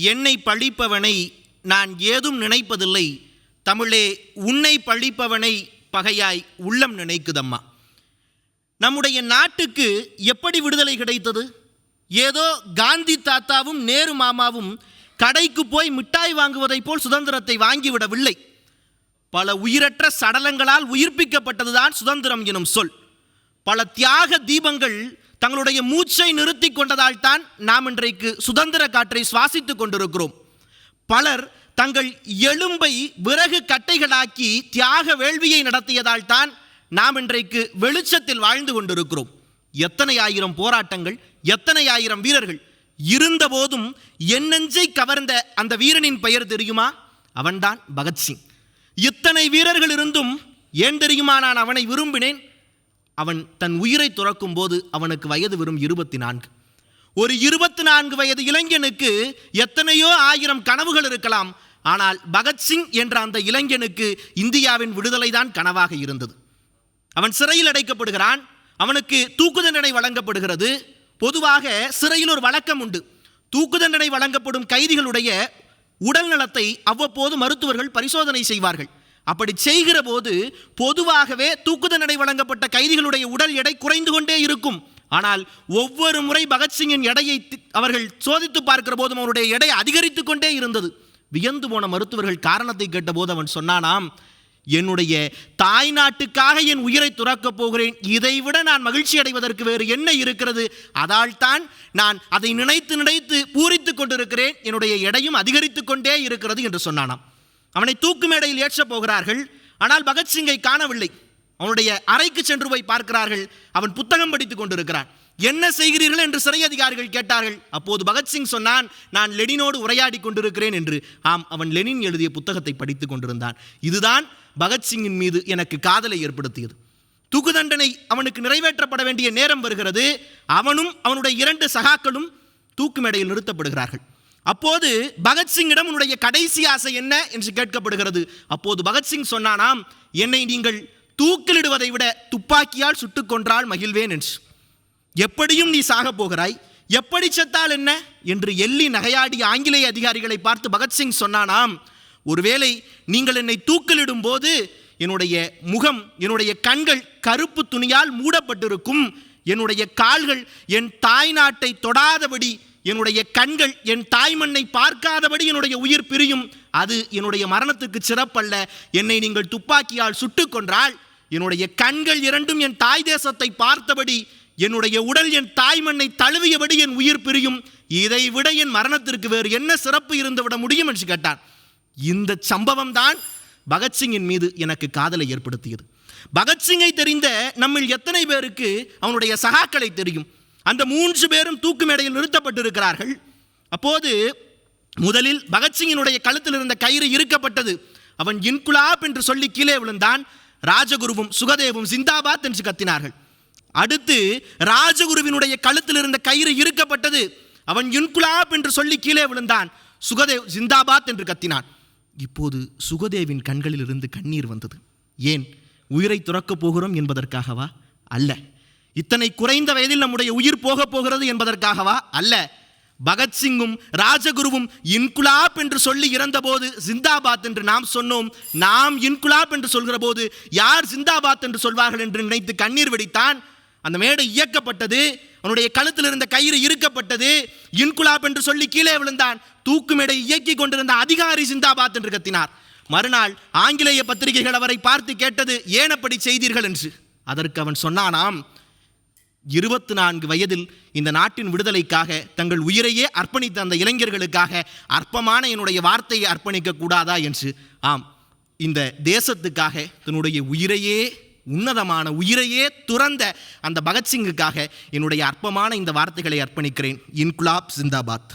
என்னை பழிப்பவனை நான் ஏதும் நினைப்பதில்லை. தமிழே உன்னை பழிப்பவனை பகையாய் உள்ளம் நினைக்குதம்மா. நம்முடைய நாட்டுக்கு எப்படி விடுதலை கிடைத்தது? ஏதோ காந்தி தாத்தாவும் நேரு மாமாவும் கடைக்கு போய் மிட்டாய் வாங்குவதைப் போல் சுதந்திரத்தை வாங்கிவிடவில்லை. பல உயிரற்ற சடலங்களால் உயிர்ப்பிக்கப்பட்டதுதான் சுதந்திரம் எனும் சொல். பல தியாக தீபங்கள் தங்களுடைய மூச்சை நிறுத்தி கொண்டதால் தான் நாம் இன்றைக்கு சுதந்திர காற்றை சுவாசித்துக் கொண்டிருக்கிறோம். பலர் தங்கள் எலும்பை விறகு கட்டைகளாக்கி தியாக வேள்வியை நடத்தியதால் தான் நாம் இன்றைக்கு வெளிச்சத்தில் வாழ்ந்து கொண்டிருக்கிறோம். எத்தனை ஆயிரம் போராட்டங்கள் எத்தனை ஆயிரம் வீரர்கள் இருந்தபோதும் என் நெஞ்சை கவர்ந்த அந்த வீரனின் பெயர் தெரியுமா? அவன்தான் பகத்சிங். இத்தனை வீரர்கள் இருந்தும் ஏன் தெரியுமா நான் அவனை விரும்பினேன்? அவன் தன் உயிரை துறக்கும் போது அவனுக்கு வயது வெறும் இருபத்தி நான்கு ஒரு இருபத்தி நான்கு வயது இளைஞனுக்கு எத்தனையோ ஆயிரம் கனவுகள் இருக்கலாம். ஆனால் பகத்சிங் என்ற அந்த இளைஞனுக்கு இந்தியாவின் விடுதலை தான் கனவாக இருந்தது. அவன் சிறையில் அடைக்கப்படுகிறான். அவனுக்கு தூக்கு தண்டனை வழங்கப்படுகிறது. பொதுவாக சிறையில் ஒரு வழக்கம் உண்டு. தூக்கு தண்டனை வழங்கப்படும் கைதிகளுடைய உடல் நலத்தை அவ்வப்போது மருத்துவர்கள் பரிசோதனை செய்வார்கள். அப்படி செய்கிற போது பொதுவாகவே தூக்கு தண்டனை வழங்கப்பட்ட கைதிகளுடைய உடல் எடை குறைந்து கொண்டே இருக்கும். ஆனால் ஒவ்வொரு முறை பகத்சிங்கின் எடையை தி- அவர்கள் சோதித்து பார்க்கிற போதும் அவருடைய எடை அதிகரித்து கொண்டே இருந்தது. வியந்து போன மருத்துவர்கள் காரணத்தை கேட்டபோது அவன் சொன்னானாம் என்னுடைய தாய் நாட்டுக்காக என் உயிரை துறக்கப் போகிறேன். இதைவிட நான் மகிழ்ச்சி அடைவதற்கு வேறு என்ன இருக்கிறது? அதால் தான் நான் அதை நினைத்து நினைத்து பூரித்து கொண்டிருக்கிறேன். என்னுடைய எடையும் அதிகரித்து கொண்டே இருக்கிறது என்று சொன்னானாம். அவனை தூக்கு மேடையில் ஏற்றப் போகிறார்கள். ஆனால் பகத்சிங்கை காணவில்லை. அவனுடைய அறைக்கு சென்று போய் பார்க்கிறார்கள். அவன் புத்தகம் படித்துக் கொண்டிருக்கிறான். என்ன செய்கிறீர்கள்? என்று சிறை அதிகாரிகள் கேட்டார்கள். அப்போது பகத்சிங் சொன்னான் நான் லெனினோடு உரையாடி கொண்டிருக்கிறேன் என்று. ஆம் அவன் லெனின் எழுதிய புத்தகத்தை படித்துக் கொண்டிருந்தான். இதுதான் பகத்சிங்கின் மீது எனக்கு காதலை ஏற்படுத்தியது. தூக்கு தண்டனை அவனுக்கு நிறைவேற்றப்பட வேண்டிய நேரம் வருகிறது. அவனும் அவனுடைய இரண்டு சகாக்களும் தூக்கு மேடையில் நிறுத்தப்படுகிறார்கள். அப்போது பகத்சிங்கிடம் உன்னுடைய கடைசி ஆசை என்ன என்று கேட்கப்படுகிறது. அப்போது பகத்சிங் சொன்னானாம் என்னை நீங்கள் தூக்கிலிடுவதை விட துப்பாக்கியால் சுட்டுக் கொன்றால் மகிழ்வேன் என்று. எப்படியும் நீ சாகப் போகிறாய்? எப்படி செத்தால் என்ன? என்று எள்ளி நகையாடிய ஆங்கிலேய அதிகாரிகளை பார்த்து பகத்சிங் சொன்னானாம் ஒருவேளை நீங்கள் என்னை தூக்கிலிடும் போது என்னுடைய முகம் என்னுடைய கண்கள் கருப்பு துணியால் மூடப்பட்டிருக்கும். என்னுடைய கால்கள் என் தாய் நாட்டை தொடாதபடி என்னுடைய கண்கள் என் தாய்மண்ணை பார்க்காதபடி என்னுடைய உயிர் பிரியும். அது என்னுடைய மரணத்துக்கு சிறப்பல்ல. என்னை நீங்கள் துப்பாக்கியால் சுட்டு கொன்றால் என்னுடைய கண்கள் இரண்டும் என் தாய் தேசத்தை பார்த்தபடி என்னுடைய உடல் என் தாய்மண்ணை தழுவியபடி என் உயிர் பிரியும். இதை விட என் மரணத்திற்கு வேறு என்ன சிறப்பு இருந்துவிட முடியும் என்று கேட்டான் இந்த சம்பவம் தான் பகத்சிங்கின் மீது எனக்கு காதலை ஏற்படுத்தியது. பகத்சிங்கை தெரிந்த நம்மில் எத்தனை பேருக்கு அவனுடைய சகாக்களை தெரியும்? அந்த மூன்று பேரும் தூக்கு மேடையில் நிறுத்தப்பட்டிருக்கிறார்கள். அப்போது முதலில் பகத்சிங்கினுடைய கழுத்தில் இருந்த கயிறு இருக்கப்பட்டது அவன் இன்குலாப் என்று சொல்லி கீழே விழுந்தான். ராஜகுருவும் சுகதேவும் சிந்தாபாத் என்று கத்தினார்கள். அடுத்து ராஜகுருவினுடைய கழுத்தில் இருந்த கயிறு இறுக்கப்பட்டது. அவன் இன்குலாப் என்று சொல்லி கீழே விழுந்தான். சுகதேவ் ஜிந்தாபாத் என்று கத்தினான். இப்போது சுகதேவின் கண்களில் இருந்து கண்ணீர் வந்தது. ஏன்? உயிரை துறக்கப் போகிறோம் என்பதற்காகவா? அல்ல. இத்தனை குறைந்த வயதில் நம்முடைய உயிர் போக போகிறது என்பதற்காகவா? அல்ல. பகத்சிங்கும் ராஜகுருவும் இன்குலாப் என்று சொல்லி இறந்தபோது ஜிந்தாபாத் என்று நாம் சொன்னோம். நாம் இன்குலாப் என்று சொல்கிற போது யார் ஜிந்தாபாத் என்று சொல்வார்கள் என்று நினைத்து கண்ணீர் வெடித்தான். அந்த மேடை இயக்கப்பட்டது. அவனுடைய கழுத்தில் இருந்த கயிறு இறுக்கப்பட்டது. இன்குலாப் என்று சொல்லி கீழே விழுந்தான். தூக்கு மேடை இயக்கி கொண்டிருந்த அதிகாரி ஜிந்தாபாத் என்று கத்தினார். மறுநாள் ஆங்கிலேய பத்திரிகைகள் அவரை பார்த்து கேட்டது ஏன் அப்படி செய்தீர்கள்? என்று. அதற்கு அவன் சொன்னானாம் இருபத்தி நான்கு வயதில் இந்த நாட்டின் விடுதலைக்காக தங்கள் உயிரையே அர்ப்பணித்த அந்த இளைஞர்களுக்காக அற்பமான என்னுடைய வார்த்தையை அர்ப்பணிக்க கூடாதா என்று. ஆம் இந்த தேசத்துக்காக தன்னுடைய உயிரையே உன்னதமான உயிரையே துறந்த அந்த பகத்சிங்குக்காக என்னுடைய அற்பமான இந்த வார்த்தைகளை அர்ப்பணிக்கிறேன். இன்குலாப் ஜிந்தாபாத்